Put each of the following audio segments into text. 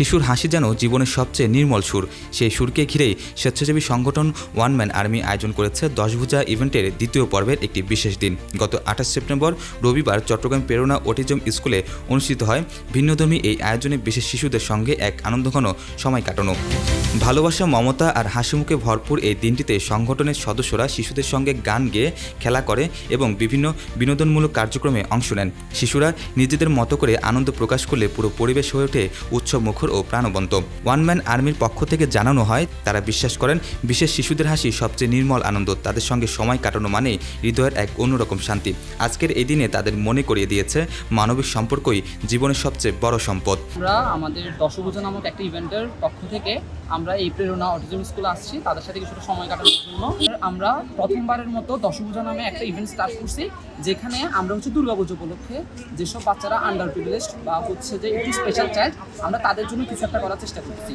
শিশুর হাসি যেন জীবনের সবচেয়ে নির্মল সুর। সেই সুরকে ঘিরেই স্বেচ্ছাসেবী সংগঠন ওয়ান ম্যান আর্মি আয়োজন করেছে দশভুজা ইভেন্টের দ্বিতীয় পর্বের একটি বিশেষ দিন। গত আঠাশ সেপ্টেম্বর রবিবার চট্টগ্রাম প্রেরণা অটিজম স্কুলে অনুষ্ঠিত হয় ভিন্নধর্মী এই আয়োজনে বিশেষ শিশুদের সঙ্গে এক আনন্দঘন সময় কাটানো। ভালোবাসা, মমতা আর হাসিমুখে ভরপুর এই দিনটিতে সংগঠনের সদস্যরা শিশুদের সঙ্গে গান গেয়ে, খেলা করে এবং বিভিন্ন বিনোদনমূলক কার্যক্রমে অংশ নেন। শিশুরা নিজেদের মতো করে আনন্দ প্রকাশ করলে পুরো পরিবেশ হয়ে ওঠে উৎসব মুখর ও প্রাণবন্ত। ওয়ান ম্যান আর্মির পক্ষ থেকে জানানো হয়, তারা বিশ্বাস করেন বিশেষ শিশুদের হাসি সবচেয়ে নির্মল আনন্দ, তাদের সঙ্গে সময় কাটানো মানেই হৃদয়ের এক অন্যরকম শান্তি। আজকের এই দিনে তাদের মনে করিয়ে দিয়েছে, মানবিক সম্পর্কই জীবনের সবচেয়ে বড় সম্পদ। আমরা আমাদের দশভূজা নামক একটা ইভেন্টের পক্ষ থেকে আমরা এই প্রেরণা অটিজম স্কুলে আসছি, তাদের সাথে কিছুটা সময় কাটানোর জন্য। আমরা প্রথমবারের মতো দশভূজা নামে একটা ইভেন্ট স্টার্ট করছি, যেখানে আমরা হচ্ছে দুর্গাপুজো উপলক্ষে যেসব বাচ্চারা আন্ডার প্রিভিলেজড বা হচ্ছে যে একটু স্পেশাল চাইল্ড আমরা তাদের জন্য কিছু একটা করার চেষ্টা করছি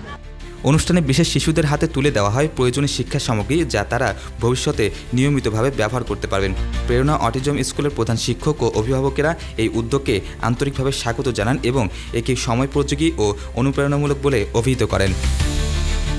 অনুষ্ঠানে বিশেষ শিশুদের হাতে তুলে দেওয়া হয় প্রয়োজনীয় শিক্ষা সামগ্রী যা তারা ভবিষ্যতে নিয়মিতভাবে ব্যবহার করতে পারবেন। প্রেরণা অটিজম স্কুলের প্রধান শিক্ষক ও অভিভাবকেরা এই উদ্যোগকে আন্তরিকভাবে স্বাগত জানান এবং একে সময়োপযোগী ও অনুপ্রেরণামূলক বলে অভিহিত করেন।